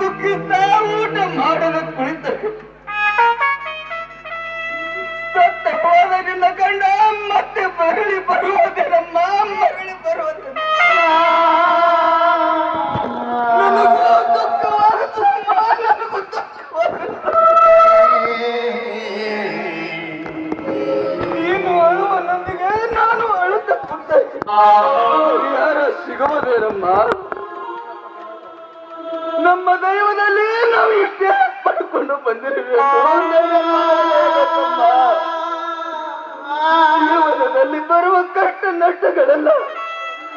ದುಃಖಿತ, ಊಟ ಮಾಡಲು ಕುಳಿತರು. ಸತ್ತ ಹೋದ ನಿನ್ನ ಕಂಡ ಮತ್ತೆ ಮರಳಿ ಬರುವುದೇನಮ್ಮ ಮರಳಿ ಬರುವುದೇನ ನೀನು ಅಳುತ್ತ ಕುಂತ ಯಾರ ಸಿಗುವುದೇನಮ್ಮ ನಮ್ಮ ದೈವದಲ್ಲಿ ನಾವು ಇಷ್ಟೇ ಪಡ್ಕೊಂಡು ಬಂದಿರಬೇಕು. ಜೀವನದಲ್ಲಿ ಬರುವ ಕಷ್ಟ ನಷ್ಟಗಳೆಲ್ಲ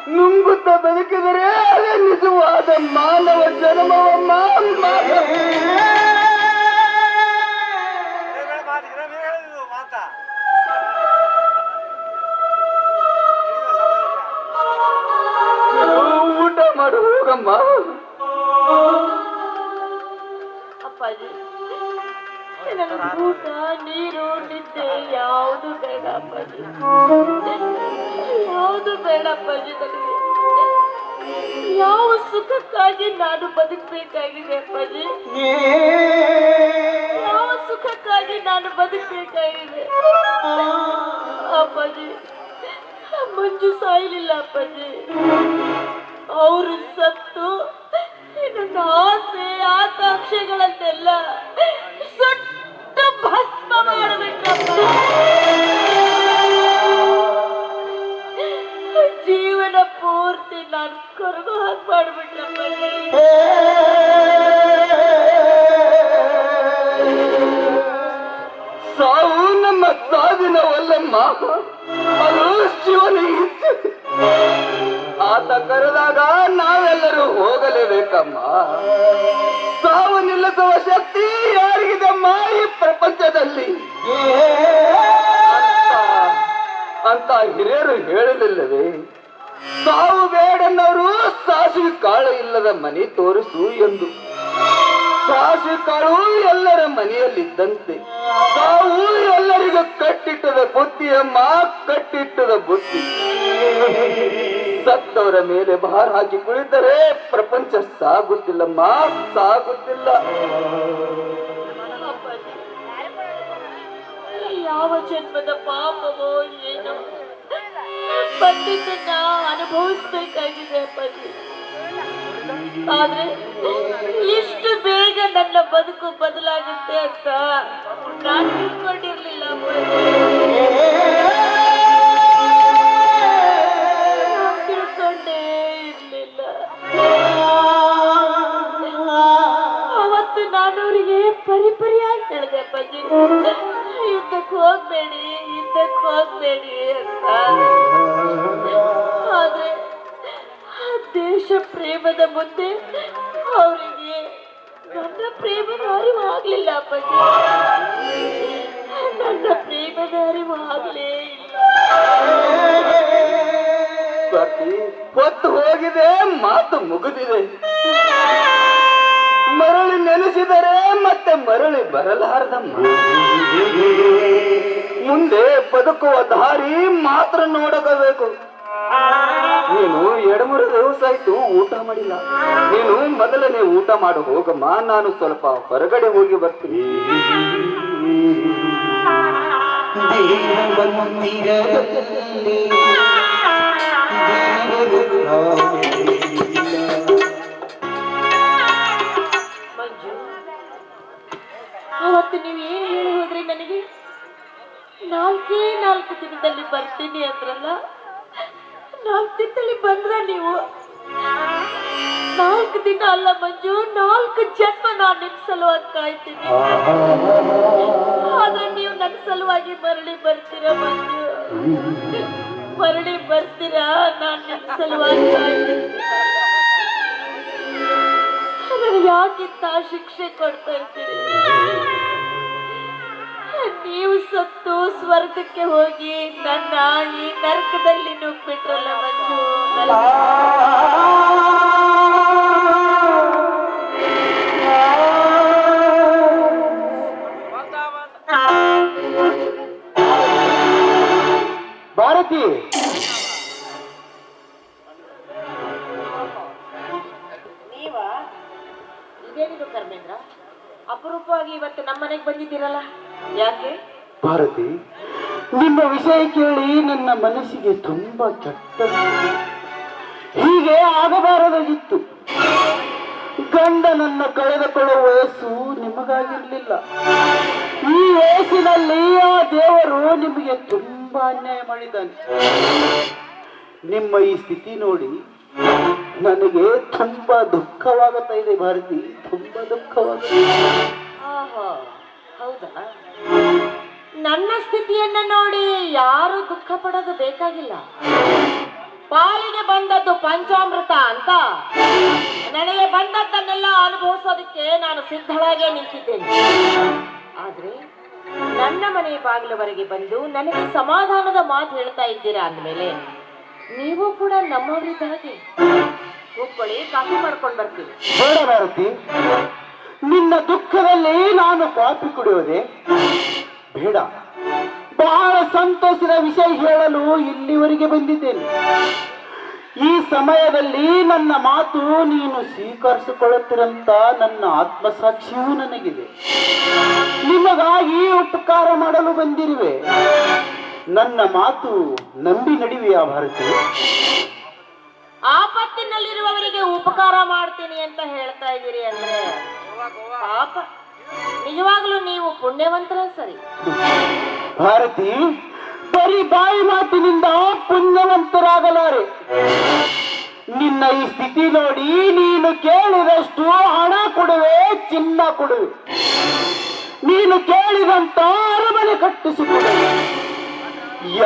ನುಂಗುತ್ತ ಬದುಕಿದರೆ ಅದೇ ನಿಜವಾದ ಮಾನವ ಜನ್ಮವ ಮಾನವ ಊಟ ಮಾಡುವ ಹೋಗಮ್ಮ ಅಪ್ಪಾಜಿ ಊಟ ನೀರು, ನಿದ್ದೆ ಯಾವುದು ಬೇಡ ಯಾವುದು ಬೇಡ ಅಪ್ಪಾಜಿ ಯಾವ ಸುಖಕ್ಕಾಗಿ ನಾನು ಬದುಕಬೇಕಾಗಿದೆ ಅಪ್ಪಾಜಿ? ಯಾವ ಸುಖಕ್ಕಾಗಿ ನಾನು ಬದುಕಬೇಕಾಗಿದೆ? ಅಪ್ಪಾಜಿ, ಮಂಜು ಸಾಯಲಿಲ್ಲ ಅಪ್ಪಾಜಿ. ಅವರು ಸತ್ತು ಆಸೆ, ಆಕಾಂಕ್ಷೆಗಳನ್ನೆಲ್ಲ ಸುಟ್ಟು ಭಸ್ಮ ಮಾಡಬೇಕಪ್ಪ. ಜೀವನ ಪೂರ್ತಿ ನಾನು ಕೊರಗು ಹಾಕಿ ಮಾಡಿಬಿಟ್ರಪ್ಪ ಸಾವು ನಮ್ಮ ಸಾವಿನವಲ್ಲಮ್ಮ. ಅದು ಶಿವನ ಇಚ್ಛೆ. ಆತ ಕರೆದಾಗ ನಾವೆಲ್ಲರೂ ಹೋಗಲೇಬೇಕಮ್ಮ. ಸಾವು ನಿಲ್ಲಿಸುವ ಶಕ್ತಿ ಯಾರಿಗಿದೆ ಈ ಪ್ರಪಂಚದಲ್ಲಿ? ಅಂತ- ಹಿರಿಯರು ಹೇಳಲಿಲ್ಲವೇ? ಸಾವು ಬೇಡನ್ನವರು ಸಾಸಿವೆ ಕಾಳು ಇಲ್ಲದ ಮನೆ ತೋರಿಸು ಎಂದು. ಸಾಸಿವೆ ಕಾಳು ಎಲ್ಲರ ಮನೆಯಲ್ಲಿದ್ದಂತೆ. ಸಾವು ಎಲ್ಲರಿಗೂ ಕಟ್ಟಿಟ್ಟದ ಬುತ್ತಿಯಮ್ಮ ಕಟ್ಟಿಟ್ಟದ ಬುದ್ಧಿ. ಸತ್ತವರ ಮೇಲೆ ಭಾರ ಹಾಕಿ ಕುಳಿತರೆ, ಪ್ರಪಂಚ ಸಾಗುತ್ತಿಲ್ಲಮ್ಮ, ಸಾಗುತ್ತಿಲ್ಲ. ಯಾವ ಜನ್ಮದ ಪಾಪವೋ ಏನೋ. ಬಂದಿದ್ದನ್ನ ಅನುಭವಿಸ್ಬೇಕಾಗಿದೆ ಆದ್ರೆ ಇಷ್ಟು ಬೇಗ ನನ್ನ ಬದುಕು ಬದಲಾಗುತ್ತೆ ಅಂತ ನಾನು ತಿಳ್ಕೊಂಡಿರ್ಲಿಲ್ಲ ನಾನು ಅವರಿಗೆ ಪರಿಪರಿಯಾಗಿ ಹೇಳಿದೆ, ಅಪ್ಪಾಜಿ ಯುದ್ಧಕ್ಕೆ ಹೋಗ್ಬೇಡಿ ಯುದ್ಧಕ್ಕೆ ಹೋಗ್ಬೇಡಿ ಅಂತ. ಆದ್ರೆ ಆ ದೇಶ ಪ್ರೇಮದ ಮುಂದೆ ಅವರಿಗೆ ನನ್ನ ಪ್ರೇಮದ ಅರಿವು ಆಗ್ಲಿಲ್ಲ ಅಪ್ಪಾಜಿ. ನನ್ನ ಪ್ರೇಮದ ಅರಿವು ಆಗ್ಲೇ ಇಲ್ಲ ಹೊತ್ತು ಹೋಗಿದೆ, ಮಾತು ಮುಗಿದಿದೆ. ಮರಳಿ ನೆನೆಸಿದರೆ ಮತ್ತೆ ಮರಳಿ ಬರಲಾರದಮ್ಮ. ಮುಂದೆ ಬದುಕುವ ದಾರಿ ಮಾತ್ರ ನೋಡಬೇಕು ನೀನು ಎರಡ್ಮೂರು ದಿವಸ ಆಯ್ತು ಊಟ ಮಾಡಿಲ್ಲ. ನೀನು ಮೊದಲನೇ ಊಟ ಮಾಡು, ಹೋಗಮ್ಮ. ನಾನು ಸ್ವಲ್ಪ ಹೊರಗಡೆ ಹೋಗಿ ಬರ್ತೀನಿ. ದೇವಮಂದಿರದಲ್ಲಿ ಅವತ್ತು ನೀವು ಏನು ಹೇಳಿ ಹೋದ್ರಿ ನನಗೆ? ನಾಲ್ಕೇ ನಾಲ್ಕು ದಿನದಲ್ಲಿ ಬರ್ತೀನಿ ಅಂದ್ರಲ್ಲ? ನಾಲ್ಕು ದಿನದಲ್ಲಿ ಬಂದ್ರ ನೀವು? ನಾಲ್ಕು ದಿನ ಅಲ್ಲ ಮಂಜು, ನಾಲ್ಕು ಜನ್ಮ ನಾನು ನಿಮ್ ಸಲುವಾಗಿ ಕಾಯ್ತೀನಿ. ಆದ್ರೆ ನೀವು ನನ್ನ ಸಲುವಾಗಿ ಮರಳಿ ಬರ್ತೀರಾ ಮಂಜು? ಮರಳಿ ಬರ್ತೀರಾ? ನಾನು ನಿಮ್ ಸಲುವಾಗಿ ಕಾಯ್ತೀನಿ. ಯಾಕಿಂತ ಶಿಕ್ಷೆ ಕೊಡ್ತಾ ಇರ್ತೀರಿ ನೀವು ಸತ್ತು ಸ್ವರ್ಗಕ್ಕೆ ಹೋಗಿ ನನ್ನ ಈ ನರಕದಲ್ಲಿ ನುಗ್ಬಿಟ್ರಲ್ಲ ಮಂಜು? ಭಾರತೀ ಭಾರತಿ. ಇವತ್ತು ಬಂದಿದ್ದೀರಲ್ಲ? ಯಾಕೆ? ಭಾರತಿ ನಿಮ್ಮ ವಿಷಯ ಕೇಳಿ ನನ್ನ ಮನಸ್ಸಿಗೆ ತುಂಬಾ ಕೆಟ್ಟ ಹೀಗೆ ಆಗಬಾರದಾಗಿತ್ತು. ಗಂಡನನ್ನ ಕಳೆದುಕೊಳ್ಳುವ ವಯಸ್ಸು ನಿಮಗಾಗಿರ್ಲಿಲ್ಲ. ಈ ವಯಸ್ಸಿನಲ್ಲಿ ಆ ದೇವರು ನಿಮಗೆ ತುಂಬಾ ಅನ್ಯಾಯ ಮಾಡಿದ್ದಾನೆ. ನಿಮ್ಮ ಈ ಸ್ಥಿತಿ ನೋಡಿ ನನಗೆ ತುಂಬಾ ದುಃಖವಾಗುತ್ತಾ ಇದೆ ಭಾರತಿ ತುಂಬಾ ದುಃಖವಾಗುತ್ತಾ ಹೌದಾ? ನನ್ನ ಸ್ಥಿತಿಯನ್ನ ನೋಡಿ ಯಾರು ದುಃಖ ಪಡೋದು ಬೇಕಾಗಿಲ್ಲ. ಪಾಲಿಗೆ ಬಂದದ್ದು ಪಂಚಾಮೃತ ಅಂತ. ನನಗೆ ಬಂದದ್ದನ್ನೆಲ್ಲ ಅನುಭವಿಸೋದಕ್ಕೆ ನಾನು ಸಿದ್ಧವಾಗೇ ನಿಂತಿದ್ದೇನೆ. ಆದ್ರೆ ನನ್ನ ಮನೆ ಬಾಗಿಲವರೆಗೆ ಬಂದು ನನಗೆ ಸಮಾಧಾನದ ಮಾತು ಹೇಳ್ತಾ ಇದ್ದೀರಾ ಅಂದಮೇಲೆ ನೀವು ಕೂಡ ನಮ್ಮವರಿದ್ದಾಗೆ. ಹೋಗ್ಕೊಳ್ಳಿ, ಕಾಫಿ ಮಾಡ್ಕೊಂಡು ಬರ್ತೀವಿ ನಿನ್ನ ದುಃಖದಲ್ಲಿ ನಾನು ಕಾಪಿ ಕುಡಿಯೋದೆ ಬೇಡ. ಬಹಳ ಸಂತೋಷದ ವಿಷಯ ಹೇಳಲು ಇಲ್ಲಿವರೆಗೆ ಬಂದಿದ್ದೇನೆ. ಈ ಸಮಯದಲ್ಲಿ ನನ್ನ ಮಾತು ನೀನು ಸ್ವೀಕರಿಸಿಕೊಳ್ಳುತ್ತಿರಂತ ನನ್ನ ಆತ್ಮಸಾಕ್ಷಿಯೂ ನನಗಿದೆ. ನಿಮಗಾಗಿ ಉಪಕಾರ ಮಾಡಲು ಬಂದಿರುವೆ. ನನ್ನ ಮಾತು ನಂಬಿ ನಡಿವೆಯಾ ಭಾರತಿ? ಆಪತ್ತಿನಲ್ಲಿರುವವರಿಗೆ ಉಪಕಾರ ಮಾಡ್ತೀನಿ ಅಂತ ಹೇಳ್ತಾ ಇದ್ದೀರಿ ಅಂದ್ರೆ ಪಾಪ. ನಿಜವಾಗ್ಲೂ ನೀವು ಪುಣ್ಯವಂತರ ಸರಿ. ಭಾರತಿ, ಬರೀ ಬಾಯಿ ಮಾತಿನಿಂದ ಪುಣ್ಯವಂತರಾಗಲಾರೆ. ನಿನ್ನ ಈ ಸ್ಥಿತಿ ನೋಡಿ ನೀನು ಕೇಳಿದಷ್ಟು ಹಣ ಕೊಡುವೆ, ಚಿನ್ನ ಕೊಡುವೆ. ನೀನು ಕೇಳಿದಂತ ಅರಮನೆ ಕಟ್ಟಿಸಿಕೊಡುವೆ.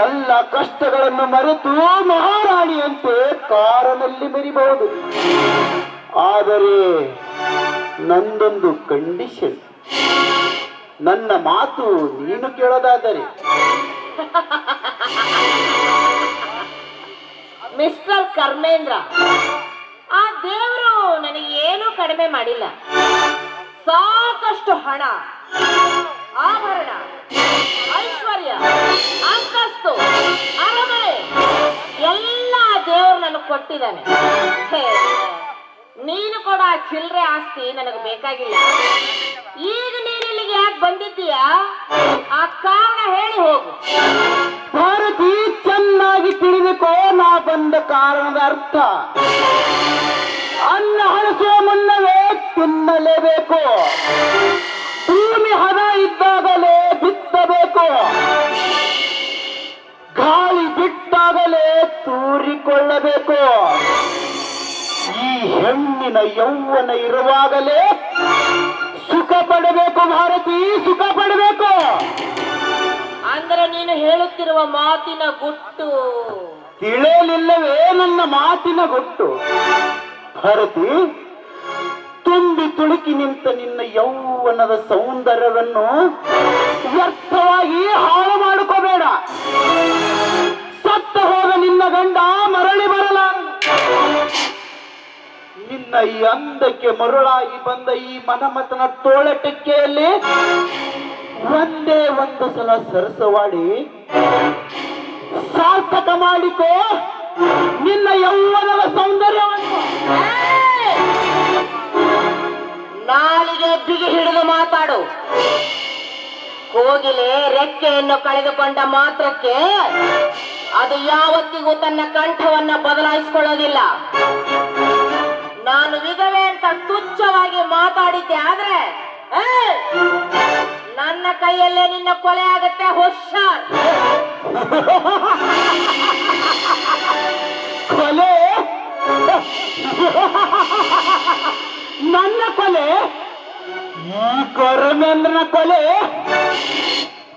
ಎಲ್ಲ ಕಷ್ಟಗಳನ್ನು ಮರೆತು ಮಹಾರಾಣಿಯಂತೆ ಕಾರನಲ್ಲಿ ಮೆರಿಬಹುದು. ಆದರೆ ನಂದೊಂದು ಕಂಡೀಷನ್ ನನ್ನ ಮಾತು ನೀನು ಕೇಳೋದಾದರೆ. ಮಿಸ್ಟರ್ ಕರ್ಮೇಂದ್ರ ಆ ದೇವರು ನನಗೆ ಏನು ಕಡಿಮೆ ಮಾಡಿಲ್ಲ. ಸಾಕಷ್ಟು ಹಣ, ಆಭರಣ, ಐಶ್ವರ್ಯ, ಅಂತಸ್ತು, ಅರಮನೆ, ಎಲ್ಲ ದೇವರು ನನಗೆ ಕೊಟ್ಟಿದ್ದಾನೆ. ನೀನು ಕೂಡ ಚಿಲ್ಲರೆ ಆಸ್ತಿ ನನಗೆ ಬೇಕಾಗಿಲ್ಲ. ಈಗ ನೀನು ಇಲ್ಲಿಗೆ ಯಾಕೆ ಬಂದಿದ್ದೀಯಾ? ಆ ಕಾರಣ ಹೇಳಿ ಹೋಗು. ಭಾರತಿ ಚೆನ್ನಾಗಿ ತಿಳಿದುಕೋ, ನಾ ಬಂದ ಕಾರಣದ ಅರ್ಥ. ಅನ್ನ ಹಳಸುವ ಮುನ್ನವೇ ತಿನ್ನಲೇಬೇಕು. ಭೂಮಿ ಹದ ಇದ್ದಾಗಲೇ ಬಿತ್ತಬೇಕು. ಗಾಳಿ ಬಿಟ್ಟಾಗಲೇ ತೂರಿಕೊಳ್ಳಬೇಕು. ಹೆಣ್ಣಿನ ಯೌವನ ಇರುವಾಗಲೇ ಸುಖ ಪಡಬೇಕು ಭಾರತಿ ಸುಖ ಪಡಬೇಕು. ಅಂದ್ರೆ ನೀನು ಹೇಳುತ್ತಿರುವ ಮಾತಿನ ಗುಟ್ಟು. ತಿಳಿಯಲಿಲ್ಲವೇ ನನ್ನ ಮಾತಿನ ಗುಟ್ಟು. ಭಾರತಿ ತುಂಬಿ ತುಳುಕಿ ನಿಂತ ನಿನ್ನ ಯೌವನದ ಸೌಂದರ್ಯವನ್ನು ವ್ಯರ್ಥವಾಗಿ ಹಾಳು ಮಾಡಿಕೋಬೇಡ. ಸತ್ತ ಹೋದ ನಿನ್ನ ಗಂಡ ಮರಳಿ ಬರಲ ನಿನ್ನ ಈ ಅಂದಕ್ಕೆ ಮರುಳಾಗಿ ಬಂದ ಈ ಮನಮತನ ತೋಳಟಕ್ಕೆಯಲ್ಲಿ ಒಂದೇ ಒಂದು ಸಲ ಸರಸವಾಡಿ, ಸಾರ್ಥಕ ಮಾಡಿಕೋ, ನಿನ್ನ ಯೌವನದ ಸೌಂದರ್ಯವನ್ನು. ನಾಲಿಗೆ ಬಿಗಿ ಹಿಡಿದು ಮಾತಾಡು. ಕೋಗಿಲೆ ರೆಕ್ಕೆಯನ್ನು ಕಳೆದುಕೊಂಡ ಮಾತ್ರಕ್ಕೆ ಅದು ಯಾವತ್ತಿಗೂ ತನ್ನ ಕಂಠವನ್ನ ಬದಲಾಯಿಸಿಕೊಳ್ಳೋದಿಲ್ಲ. ನಾನು ವಿಧವೆ ಅಂತ ತುಚ್ಛವಾಗಿ ಮಾತಾಡಿದ್ದೆ ಆದ್ರೆ ನನ್ನ ಕೈಯಲ್ಲೇ ನಿನ್ನ ಕೊಲೆ ಆಗತ್ತೆ, ಹುಷಾರ್! ಕೊಲೆ? ನನ್ನ ಕೊಲೆ? ಈ ಕೊರಮೇಂದ್ರನ ಕೊಲೆ?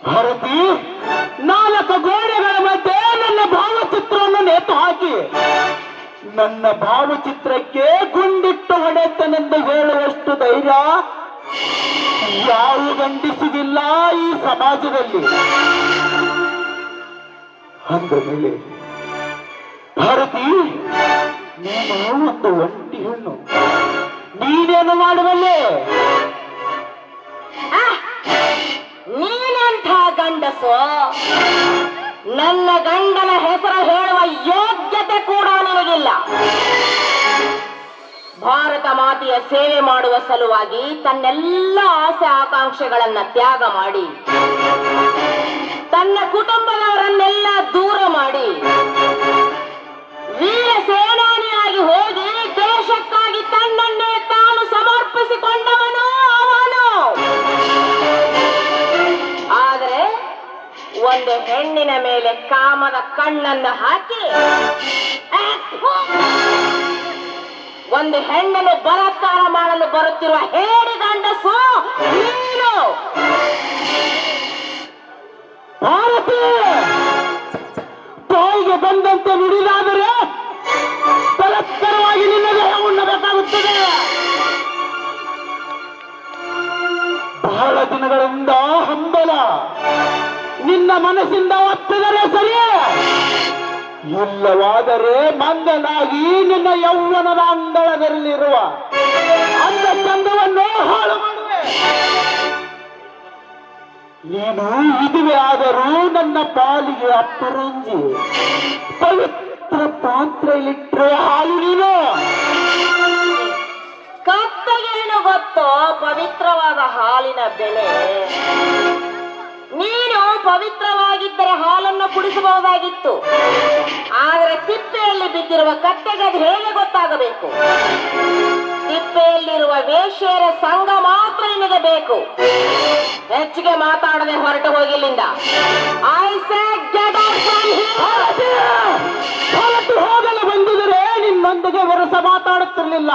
ಭಾರತಿ, ನಾಲ್ಕು ಗೋಡೆಗಳ ಮಧ್ಯೆ ನನ್ನ ಭಾವಚಿತ್ರವನ್ನು ನೇತು ಹಾಕಿ. ನನ್ನ ಭಾವಚಿತ್ರಕ್ಕೆ ಗುಂಡಿಟ್ಟು ಹೊಡೆತನೆಂದು ಹೇಳುವಷ್ಟು ಧೈರ್ಯ ಯಾರು ಗಂಡಿಸುವುದಿಲ್ಲ ಈ ಸಮಾಜದಲ್ಲಿ. ಅಂದ ಮೇಲೆ ಭಾರತಿ, ನೀನು ಒಂದು ಒಂಟಿ ಹೆಣ್ಣು. ನೀನೇನು ಮಾಡುವಲ್ಲೇ? ನೀನೆಂಥ ಗಂಡಸು? ನನ್ನ ಗಂಡನ ಹೆಸರು ಹೇಳುವ ಯೋಗ್ಯತೆ ಕೂಡ ನನಗಿಲ್ಲ ಭಾರತ ಮಾತೆಯ ಸೇವೆ ಮಾಡುವ ಸಲುವಾಗಿ ತನ್ನೆಲ್ಲ ಆಸೆ ಆಕಾಂಕ್ಷೆಗಳನ್ನ ತ್ಯಾಗ ಮಾಡಿ, ತನ್ನ ಕುಟುಂಬದವರನ್ನೆಲ್ಲ ದೂರ ಮಾಡಿ, ವೀರ ಸೇನಾನಿಯಾಗಿ ಹೋಗಿ ದೇಶಕ್ಕಾಗಿ ತನ್ನನ್ನೇ ತಾನು ಸಮರ್ಪಿಸಿಕೊಂಡವನು ಅವನು ಆದರೆ, ಒಂದು ಹೆಣ್ಣಿನ ಮೇಲೆ ಕಾಮದ ಕಣ್ಣನ್ನು ಹಾಕಿ! ಒಂದು ಹೆಣ್ಣನ್ನು ಬಲಾತ್ಕಾರ ಮಾಡಲು ಬರುತ್ತಿರುವ ಹೇಡಿ ಗಂಡಸು ನೀನು. ಭಾರತ, ತಾಯಿಗೆ ಬಂದಂತೆ ನುಡಿದಾದರೆ ಬಲತ್ಕರವಾಗಿ ನಿನ್ನ ದೇಹ ಉಣ್ಣಬೇಕಾಗುತ್ತದೆ. ಬಹಳ ದಿನಗಳಿಂದ ಹಂಬಲ. ನಿನ್ನ ಮನಸ್ಸಿಂದ ಒಪ್ಪಿದರೆ ಸರಿ. ಇಲ್ಲವಾದರೆ ಮಂದನಾಗಿ ನಿನ್ನ ಯೌವನದ ಅಂಗಳದಲ್ಲಿರುವ ಅಂದ ಚಂದವನ್ನು ಹಾಳು ಮಾಡುವೆ. ನೀನು ಇದುವೆ ಆದರೂ ನನ್ನ ಪಾಲಿಗೆ ಅಪ್ಪರಂಜಿ. ಪವಿತ್ರ ಪಾತ್ರೆಯಲ್ಲಿಟ್ಟರೆ ಹಾಲು ನೀನು. ಕತ್ತಗೇನು ಗೊತ್ತೋ ಪವಿತ್ರವಾದ ಹಾಲಿನ ಬೆಲೆ. ನೀನು ಪವಿತ್ರವಾಗಿದ್ದರೆ ಹಾಲನ್ನು ಕುಡಿಸಬಹುದಾಗಿತ್ತು. ಆದರೆ ತಿಪ್ಪೆಯಲ್ಲಿ ಬಿದ್ದಿರುವ ಕತ್ತೆಗೆ ಅದು ಹೇಗೆ ಗೊತ್ತಾಗಬೇಕು? ತಿಪ್ಪೆಯಲ್ಲಿರುವ ವೇಶ್ಯರ ಸಂಘ ಮಾತ್ರ ನಿಮಗೆ ಬೇಕು. ಹೆಚ್ಚಿಗೆ ಮಾತಾಡದೆ ಹೊರಟು ಹೋಗಿಲ್ಲಿಂದ ಐ! ಹೊರಟು ಹೋಗಲು ಬಂದಿದ್ರೆ ನಿನ್ನೊಂದಿಗೆ ವರಸ ಮಾತಾಡುತ್ತಿರಲಿಲ್ಲ.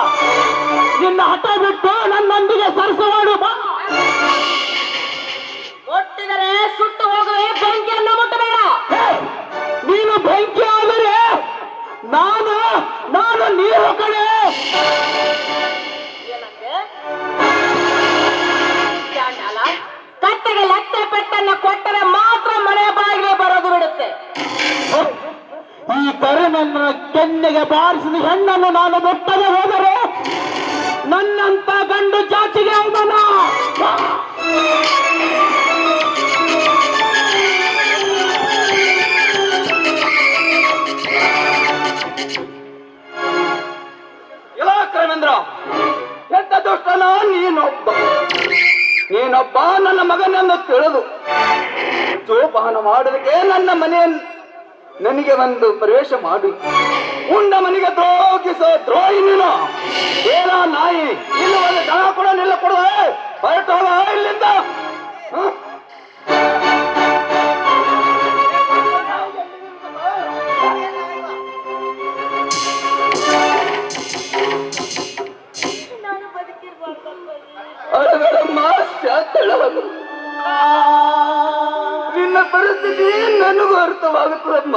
ನಿನ್ನ ಹಠ ಬಿಟ್ಟು ನನ್ನೊಂದಿಗೆ ಸರಸ ಮಾಡು ಬಾ. ಮುಟ್ಟಿದರೆ ಸುಟ್ಟು ಹೋಗುವೆ ಬಾರಿಸಿದ ಹೆಣ್ಣನ್ನು ನಾನು ಮುಟ್ಟದೆ ಹೋದರೆ ನನ್ನಂತ ಗಂಡು ಜಾತಿಗೆ ಕ್ರಮೇಂದ್ರ, ಎಂತ ದುಷ್ಟನ ನೀನೊಬ್ಬ. ನೀನೊಬ್ಬ ನನ್ನ ಮಗನನ್ನು ತಿಳಿದು ಜೋಪಾನ ಮಾಡೋದಕ್ಕೆ ನನ್ನ ಮನೆಯನ್ನು ನನಗೆ ಒಂದು ಪ್ರವೇಶ ಮಾಡಿ. ಉಂಡ ಮನೆಗೆ ದ್ರೋಹಿಸೋ, ದ್ರೋಹಿ ನೀನು. ಏನ ನಾಯಿ? ಇಲ್ಲ ಒಂದು ದನ ಕೂಡ, ನಿಲ್ಲ ಕೊಡುವ ಹೊರಟೋಗ ಇಲ್ಲಿಂದ. ನನಗೂ ಅರ್ಥವಾಗುತ್ತದಮ್ಮ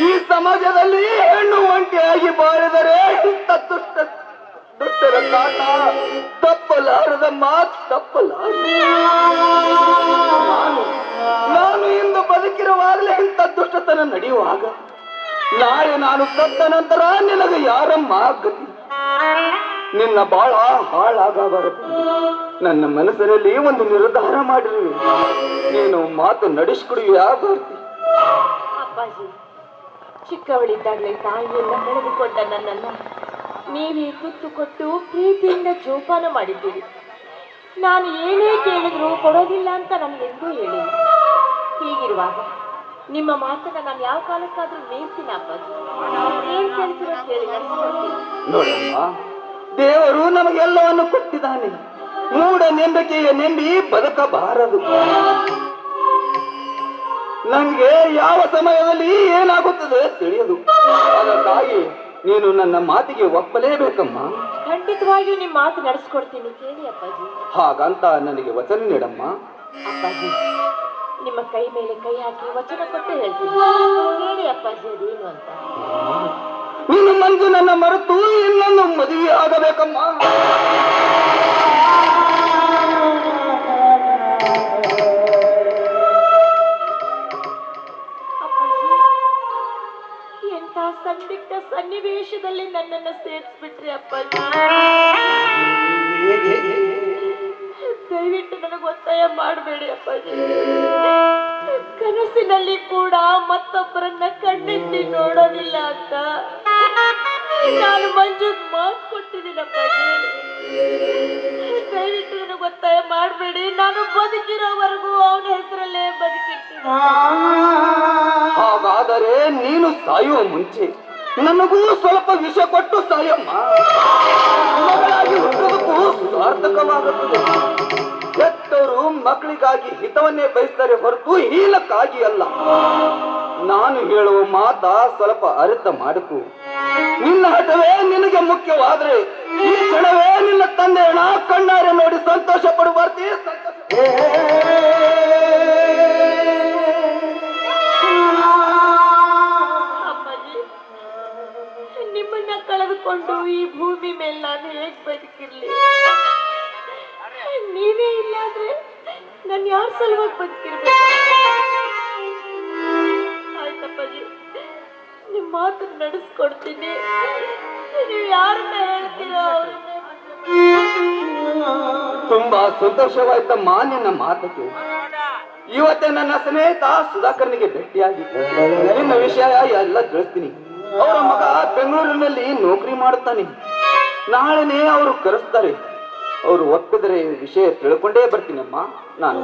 ಈ ಸಮಾಜದಲ್ಲಿ ಹೆಣ್ಣು ಒಂಟಿಯಾಗಿ ಬಾಳಿದರೆ ಇಂಥ ದುಷ್ಟ ದುಷ್ಟರ ಕಾಟ ತಪ್ಪಲಾರದು ನಾನು ನಾನು ಇಂದು ಬದುಕಿರುವಾಗಲೇ ಇಂಥ ದುಷ್ಟತನ ನಡೆಯುವಾಗ ನಾಳೆ ನಾನು ಸತ್ತ ನಂತರ ನಿನಗೆ ಯಾರಮ್ಮ ಗತಿ ನಿನ್ನ ಬಾಳ ಹಾಳಾಗಬಾರದು. ನನ್ನ ಮನಸ್ಸಿನಲ್ಲಿ ಒಂದು ನಿರ್ಧಾರ ಮಾಡಿರುವೆ ನೀನು ಮಾತು ನಡೆಸಿಕೊಡುವಿಯಾ ಭಾರತಿ ಅಪ್ಪಾಜಿ ಚಿಕ್ಕವಳಿದ್ದಾಗಲೇ ತಾಯಿಯೆಲ್ಲ ಕಳೆದುಕೊಂಡ ನನ್ನನ್ನು ನೀವೇ ತುತ್ತು ಕೊಟ್ಟು ಪ್ರೀತಿಯಿಂದ ಜೋಪಾನ ಮಾಡಿದ್ದೀರಿ. ನಾನು ಏನೇ ಕೇಳಿದ್ರು ಕೊಡೋದಿಲ್ಲ ಅಂತ ನನಗೆಂದೂ ಹೇಳಿ ಹೀಗಿರುವಾಗ ನಿಮ್ಮ ಮಾತನ್ನ ನಾನು ಯಾವ ಕಾಲಕ್ಕಾದ್ರೂ ಮೀರ್ತೀನಿ ಅಪ್ಪಾಜಿ. ಏನ್ ಕೇಳಿದ್ರು ಕೇಳಿ ನಡೆಸ್ಕೊಡ್ತೀನಿ. ದೇವರು ನಮಗೆಲ್ಲವನ್ನು ಕೊಟ್ಟಿದ್ದಾನೆ. ಮೂಢ ನಂಬಿಕೆಯ ನಂಬಿ ಬದುಕಬಾರದು. ನನಗೆ ಯಾವ ಸಮಯದಲ್ಲಿ ಏನಾಗುತ್ತದೆ ತಿಳಿಯದು. ಅದಕ್ಕಾಗಿ ನೀನು ನನ್ನ ಮಾತಿಗೆ ಒಪ್ಪಲೇಬೇಕಮ್ಮ. ಖಂಡಿತವಾಗಿಯೂ ನಿಮ್ಮ ಮಾತು ನಡೆಸ್ಕೊಡ್ತೀನಿ ಕೇಳಿ ಅಪ್ಪಾಜಿ. ಹಾಗಂತ ನನಗೆ ವಚನ ನೀಡಮ್ಮ. ಅಪ್ಪಾಜಿ ನಿಮ್ಮ ಕೈ ಮೇಲೆ ಕೈ ಹಾಕಿ ವಚನ ಕೊಟ್ಟು ಹೇಳ್ತೀನಿ. ಹೇಳಿ ಅಪ್ಪಾಜಿ ಅದೇನು ಅಂತ. ಮಂಜು ನನ್ನ ಮರೆತು ಇನ್ನೊಂದು ಮದುವೆ ಆಗಬೇಕಮ್ಮ. ಎಂತ ಸಂದಿಗ್ಧ ಸನ್ನಿವೇಶದಲ್ಲಿ ನನ್ನನ್ನು ಸೇರಿಸ್ಬಿಟ್ರಿ ಅಪ್ಪಾಜಿ. ದಯವಿಟ್ಟು ನನಗೆ ಒತ್ತಾಯ ಮಾಡಬೇಡಿ ಅಪ್ಪಾಜಿ. ಕನಸಿನಲ್ಲಿ ಕೂಡ ಮತ್ತೊಬ್ಬರನ್ನ ಕಣ್ಣೆತ್ತಿ ನೋಡೋದಿಲ್ಲ ಅಂತ. ನಾನು ಮಂಜುಗ್ ಮಾತು ಕೊಟ್ಟಿದ್ದೀನಪ್ಪ ದಯವಿಟ್ಟು ನನಗೆ ಒತ್ತಾಯ ಮಾಡಬೇಡಿ. ನಾನು ಬದುಕಿರೋವರೆಗೂ ಅವನ ಹೆಸರಲ್ಲೇ ಬದುಕಿರ್ತೀನಿ. ಹಾಗಾದರೆ ನೀನು ಸಾಯುವ ಮುಂಚೆ ನನಗೂ ಸ್ವಲ್ಪ ವಿಷ ಕೊಟ್ಟು ಸಾಯಮ್ಮ. ಮಗಳಾಗಿ ಹುಟ್ಟುವುದಕ್ಕೂ ಸಾರ್ಥಕವಾಗುತ್ತದೆ. ಮಕ್ಕಳಿಗಾಗಿ ಹಿತವನ್ನೇ ಬಯಸ್ತಾರೆ ಹೊರತು ಹೀಲಕ್ಕಾಗಿ ಅಲ್ಲ. ನಾನು ಹೇಳುವ ಮಾತಾ ಸ್ವಲ್ಪ ಅರ್ಥ ಮಾಡಿಕು. ನಿನ್ನ ಹಠವೇ ನಿನಗೆ ಮುಖ್ಯವಾದ್ರೆ ಈ ಕ್ಷಣವೇ ನಿನ್ನ ತಂದೆ ನಾ ಕಣ್ಣಾರೆ ನೋಡಿ ಸಂತೋಷ ಅಪ್ಪಾಜಿ, ನಿಮ್ಮನ್ನ ಕಳೆದುಕೊಂಡು ಈ ಭೂಮಿ ಮೇಲೆ ನಾನು ಹೇಗ್ ಬದುಕಿರ್ಲಿ? ನೀವೇ ಇಲ್ಲ ಅಂದ್ರೆ ನಾನು ಯಾರ ಸಲುವಾಗಿ ಬದುಕಿರ್ಬೇಕು? ನಿಮ್ಮ ಮಾತು ನಡೆಸ್ಕೊಡ್ತೀನಿ. ನೀವು ಯಾರನ್ನ ಹೇಳ್ತೀರೋ ತುಂಬಾ ಸಂತೋಷವಾಯ್ತಮ್ಮ ನಿನ್ನ ಮಾತಕ್ಕೆ ಇವತ್ತೇ ನನ್ನ ಸ್ನೇಹಿತ ಸುಧಾಕರ್ನಿಗೆ ಭೇಟಿಯಾಗಿ. ನಿನ್ನ ವಿಷಯ ಎಲ್ಲ ತಿಳಿಸ್ತೀನಿ. ಅವರ ಮಗ ಬೆಂಗಳೂರಿನಲ್ಲಿ ನೌಕರಿ ಮಾಡುತ್ತಾನೆ. ನಾಳೆನೇ ಅವರು ಕರೆಸ್ತಾರೆ. ಅವರು ಒಪ್ಪಿದರೆ ವಿಷಯ ತಿಳ್ಕೊಂಡೇ ಬರ್ತೀನಮ್ಮ. ನಾನು